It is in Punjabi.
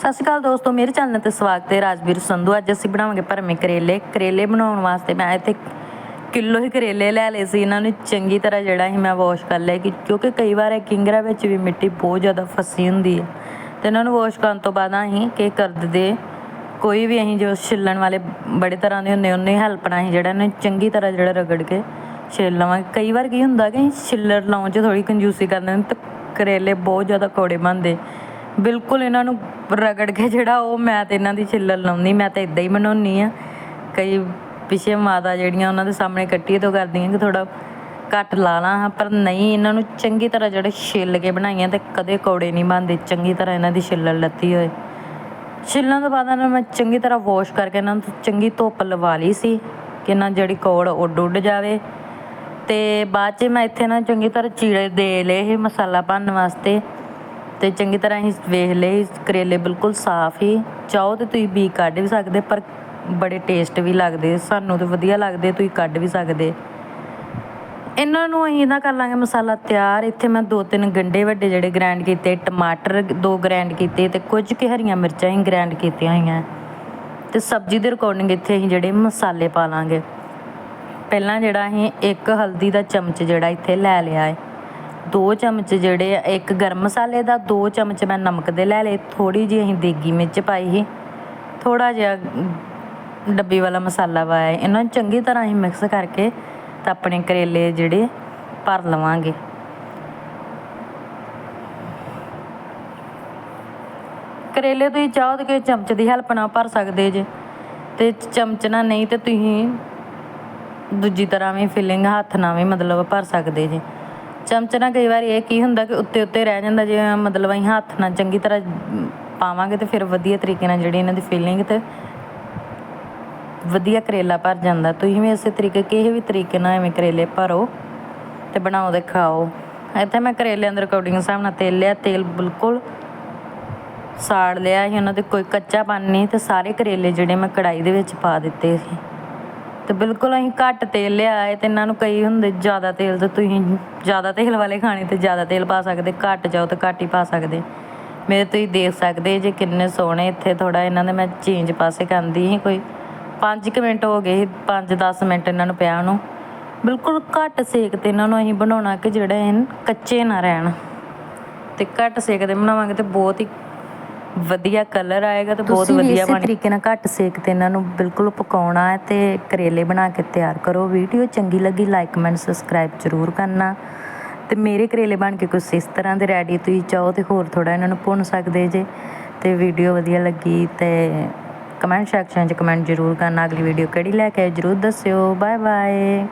ਸਤਿ ਸ਼੍ਰੀ ਅਕਾਲ ਦੋਸਤੋ, ਮੇਰੇ ਚੈਨਲ ਤੇ ਸਵਾਗਤ ਹੈ ਰਾਜਵੀਰ ਸੰਧੂ। ਅੱਜ ਅਸੀਂ ਬਣਾਵਾਂਗੇ ਭਰਮੇ ਕਰੇਲੇ। ਕਰੇਲੇ ਬਣਾਉਣ ਵਾਸਤੇ ਮੈਂ ਇੱਥੇ ਕਿਲੋ ਹੀ ਕਰੇਲੇ ਲੈ ਲਏ ਸੀ। ਇਹਨਾਂ ਨੂੰ ਚੰਗੀ ਤਰ੍ਹਾਂ ਜਿਹੜਾ ਹੀ ਮੈਂ ਵਾਸ਼ ਕਰ ਲਿਆ ਕਿ ਕਿਉਂਕਿ ਕਈ ਵਾਰ ਇਹ ਕਿੰਗਰਾ ਵਿੱਚ ਵੀ ਮਿੱਟੀ ਬਹੁਤ ਜ਼ਿਆਦਾ ਫਸੀ ਹੁੰਦੀ ਹੈ। ਤੇ ਇਹਨਾਂ ਨੂੰ ਵਾਸ਼ ਕਰਨ ਤੋਂ ਬਾਅਦ ਅਸੀਂ ਕੀ ਕਰ ਦਿੰਦੇ ਕੋਈ ਵੀ ਅਸੀਂ ਜੋ ਛਿੱਲਣ ਵਾਲੇ ਬੜੇ ਤਰ੍ਹਾਂ ਦੇ ਹੁੰਦੇ, ਉਹਨੇ ਹੈਲਪ ਨਾਲ ਅਸੀਂ ਜਿਹੜਾ ਇਹਨੂੰ ਚੰਗੀ ਤਰ੍ਹਾਂ ਜਿਹੜਾ ਰਗੜ ਕੇ ਛਿੱਲ ਲਵਾਂਗੇ। ਕਈ ਵਾਰ ਕੀ ਹੁੰਦਾ ਕਿ ਅਸੀਂ ਛਿੱਲਰ ਲਾਉਣ 'ਚ ਥੋੜੀ ਕੰਜੂਸੀ ਕਰਦੇ ਨੇ ਤੇ ਕਰੇਲੇ ਬਹੁਤ ਜ਼ਿਆਦਾ ਕੌੜੇ ਬਣਦੇ। ਬਿਲਕੁਲ ਇਹਨਾਂ ਨੂੰ ਰਗੜ ਕੇ ਜਿਹੜਾ ਉਹ ਮੈਂ ਤੇ ਇਹਨਾਂ ਦੀ ਛਿੱਲਰ ਲਾਉਂਦੀ ਮੈਂ ਤਾਂ ਇਦਾਂ ਹੀ ਬਣਾਉਣੀ ਆ ਕਈ ਪਿਛੇ ਮਾਤਾ ਜਿਹੜੀਆਂ ਉਹਨਾਂ ਦੇ ਸਾਹਮਣੇ ਕੱਟੀ ਤੋਂ ਕਰਦੀਆਂ ਕਿ ਥੋੜਾ ਘੱਟ ਲਾ ਲਾਂ ਹਾਂ, ਪਰ ਨਹੀਂ ਇਹਨਾਂ ਨੂੰ ਚੰਗੀ ਤਰ੍ਹਾਂ ਜਿਹੜੇ ਛਿੱਲ ਕੇ ਬਣਾਈਆਂ ਤੇ ਕਦੇ ਕੌੜੇ ਨਹੀਂ ਬਣਦੇ ਚੰਗੀ ਤਰ੍ਹਾਂ ਇਹਨਾਂ ਦੀ ਛਿੱਲਰ ਲੱਤੀ ਹੋਏ। ਛਿੱਲਣ ਤੋਂ ਬਾਅਦ ਇਹਨਾਂ ਨੂੰ ਮੈਂ ਚੰਗੀ ਤਰ੍ਹਾਂ ਵਾਸ਼ ਕਰਕੇ ਇਹਨਾਂ ਨੂੰ ਚੰਗੀ ਧੁੱਪ ਲਵਾ ਲਈ ਸੀ ਕਿ ਇਹਨਾਂ ਜਿਹੜੀ ਕੌੜ ਉੱਡ ਉੱਡ ਜਾਵੇ। ਤੇ ਬਾਅਦ ਚ ਮੈਂ ਇੱਥੇ ਨਾ ਚੰਗੀ ਤਰ੍ਹਾਂ ਚੀੜੇ ਦੇ ਲਏ ਇਹ ਮਸਾਲਾ ਭਰਨ ਵਾਸਤੇ। ਤੇ ਚੰਗੀ ਤਰ੍ਹਾਂ ਹੀ ਵੇਖ ਲਏ ਕਰੇਲੇ ਬਿਲਕੁਲ ਸਾਫ਼ ਹੀ। ਚਾਹੋ ਤੇ ਤੁਸੀਂ ਬੀ ਕੱਢ ਵੀ ਸਕਦੇ, ਪਰ ਬੜੇ ਟੇਸਟ ਵੀ ਲੱਗਦੇ, ਸਾਨੂੰ ਤੇ ਵਧੀਆ ਲੱਗਦੇ, ਤੁਸੀਂ ਕੱਢ ਵੀ ਸਕਦੇ। ਇਹਨਾਂ ਨੂੰ ਅਸੀਂ ਇਹਦਾ ਕਰ ਲਾਂਗੇ, ਮਸਾਲਾ ਤਿਆਰ, ਇੱਥੇ ਮੈਂ ਦੋ ਤਿੰਨ ਗੰਡੇ ਵੱਡੇ ਜਿਹੜੇ ਗ੍ਰਾਈਂਡ ਕੀਤੇ, ਟਮਾਟਰ ਦੋ ਗ੍ਰਾਈਂਡ ਕੀਤੇ ਤੇ ਕੁਝ ਕੁ ਹਰੀਆਂ ਮਿਰਚਾਂ ਹੀ ਗ੍ਰਾਈਂਡ ਕੀਤੀਆਂ ਹੋਈਆਂ। ਤੇ ਸਬਜ਼ੀ ਦੇ ਅਕੋਰਡਿੰਗ ਇੱਥੇ ਅਸੀਂ ਜਿਹੜੇ ਮਸਾਲੇ ਪਾ ਲਾਂਗੇ। ਪਹਿਲਾਂ ਜਿਹੜਾ ਅਸੀਂ ਇੱਕ ਹਲਦੀ ਦਾ ਚਮਚ ਜਿਹੜਾ ਇੱਥੇ ਲੈ ਲਿਆ ਹੈ ਦੋ ਚਮਚ ਜਿਹੜੇ ਆ, ਇੱਕ ਗਰਮ ਮਸਾਲੇ ਦਾ ਦੋ ਚਮਚ ਮੈਂ ਨਮਕ ਦੇ ਲੈ ਲਏ। ਥੋੜੀ ਜਿਹੀ ਅਸੀਂ ਦੇਗੀ ਮਿਰਚ ਪਾਈ ਸੀ। ਥੋੜਾ ਜਿਹਾ ਡੱਬੀ ਵਾਲਾ ਮਸਾਲਾ ਪਾਇਆ। ਇਹਨਾਂ ਨੂੰ ਚੰਗੀ ਤਰ੍ਹਾਂ ਅਸੀਂ ਮਿਕਸ ਕਰਕੇ ਤਾਂ ਆਪਣੇ ਕਰੇਲੇ ਜਿਹੜੇ ਭਰ ਲਵਾਂਗੇ। ਕਰੇਲੇ ਤੁਸੀਂ ਚਾਹੋ ਤਾਂ ਕਿ ਚਮਚ ਦੀ ਹੈਲਪ ਨਾਲ ਭਰ ਸਕਦੇ ਜੇ। ਤੇ ਚਮਚ ਨਾਲ ਨਹੀਂ ਤੇ ਤੁਸੀਂ ਦੂਜੀ ਤਰ੍ਹਾਂ ਵੀ ਫਿਲਿੰਗ ਹੱਥ ਨਾਲ ਵੀ ਮਤਲਬ ਭਰ ਸਕਦੇ ਜੇ। ਚਮਚ ਨਾਲ ਕਈ ਵਾਰ ਇਹ ਕੀ ਹੁੰਦਾ ਕਿ ਉੱਤੇ ਉੱਤੇ ਰਹਿ ਜਾਂਦਾ ਜੇ ਮਤਲਬ ਅਸੀਂ ਹੱਥ ਨਾਲ ਚੰਗੀ ਤਰ੍ਹਾਂ ਪਾਵਾਂਗੇ ਤੇ ਫਿਰ ਵਧੀਆ ਤਰੀਕੇ ਨਾਲ ਜਿਹੜੀ ਇਹਨਾਂ ਦੀ ਫੀਲਿੰਗ ਤੇ ਵਧੀਆ ਕਰੇਲਾ ਭਰ ਜਾਂਦਾ। ਤੁਸੀਂ ਵੀ ਇਸੇ ਤਰੀਕੇ, ਕਿਸੇ ਵੀ ਤਰੀਕੇ ਨਾਲ ਐਵੇਂ ਕਰੇਲੇ ਭਰੋ ਤੇ ਬਣਾਓ ਤੇ ਖਾਓ। ਇੱਥੇ ਮੈਂ ਕਰੇਲਿਆਂ ਦੇ ਅਕੋਰਡਿੰਗ ਹਿਸਾਬ ਨਾਲ ਤੇਲ ਲਿਆ, ਤੇਲ ਬਿਲਕੁਲ ਸਾੜ ਲਿਆ ਸੀ, ਉਹਨਾਂ ਦੇ ਕੋਈ ਕੱਚਾ ਨਹੀਂ ਤੇ ਸਾਰੇ ਕਰੇਲੇ ਜਿਹੜੇ ਮੈਂ ਕੜਾਈ ਦੇ ਵਿੱਚ ਪਾ ਦਿੱਤੇ ਸੀ। ਤੇ ਬਿਲਕੁਲ ਅਸੀਂ ਘੱਟ ਤੇਲ ਲਿਆ ਹੈ ਤੇ ਇਹਨਾਂ ਨੂੰ ਕਈ ਹੁੰਦੇ ਜ਼ਿਆਦਾ ਤੇਲ ਤੇ ਤੁਸੀਂ ਜ਼ਿਆਦਾ ਤੇਲ ਵਾਲੇ ਖਾਣੇ ਤੇ ਜ਼ਿਆਦਾ ਤੇਲ ਪਾ ਸਕਦੇ, ਘੱਟ ਜਾਓ ਤੇ ਘੱਟ ਹੀ ਪਾ ਸਕਦੇ। ਮੇਰੇ ਤੁਸੀਂ ਦੇਖ ਸਕਦੇ ਜੇ ਕਿੰਨੇ ਸੋਹਣੇ ਇੱਥੇ ਥੋੜਾ ਇਹਨਾਂ ਦੇ ਮੈਂ ਚੇਂਜ ਪਾਸੇ ਕਰਦੀ ਸੀ ਕੋਈ 5 ਮਿੰਟ ਹੋ ਗਏ 5-10 ਮਿੰਟ ਇਹਨਾਂ ਨੂੰ ਪਿਆ ਨੂੰ। ਬਿਲਕੁਲ ਘੱਟ ਸੇਕ ਤੇ ਇਹਨਾਂ ਨੂੰ ਅਸੀਂ ਬਣਾਉਣਾ ਕਿ ਜਿਹੜਾ ਇਹ ਕੱਚੇ ਨਾ ਰਹਿਣ। ਤੇ ਘੱਟ ਸੇਕ ਤੇ ਬਣਾਵਾਂਗੇ ਤੇ ਬਹੁਤ ਹੀ ਵਧੀਆ ਕਲਰ ਆਏਗਾ ਤੇ ਬਹੁਤ ਵਧੀਆ ਬਣ ਤਰੀਕੇ ਨਾਲ ਘੱਟ ਸੇਕ ਤੇ ਇਹਨਾਂ ਨੂੰ ਬਿਲਕੁਲ ਪਕਾਉਣਾ ਹੈ ਤੇ ਕਰੇਲੇ ਬਣਾ ਕੇ ਤਿਆਰ ਕਰੋ। ਵੀਡੀਓ ਚੰਗੀ ਲੱਗੀ ਲਾਈਕ ਕਮੈਂਟ ਸਬਸਕ੍ਰਾਈਬ ਜ਼ਰੂਰ ਕਰਨਾ। ਤੇ ਮੇਰੇ ਕਰੇਲੇ ਬਣ ਕੇ ਕੁਝ ਇਸ ਤਰ੍ਹਾਂ ਦੇ ਰੈਡੀ ਤੁਸੀਂ ਚਾਹੋ ਤੇ ਹੋਰ ਥੋੜਾ ਇਹਨਾਂ ਨੂੰ ਭੁੰਨ ਸਕਦੇ ਜੇ। ਤੇ ਵੀਡੀਓ ਵਧੀਆ ਲੱਗੀ ਤੇ ਕਮੈਂਟ ਸੈਕਸ਼ਨ 'ਚ ਕਮੈਂਟ ਜ਼ਰੂਰ ਕਰਨਾ। ਅਗਲੀ ਵੀਡੀਓ ਕਿਹੜੀ ਲੈ ਕੇ ਆਏ ਜ਼ਰੂਰ ਦੱਸਿਓ। Bye bye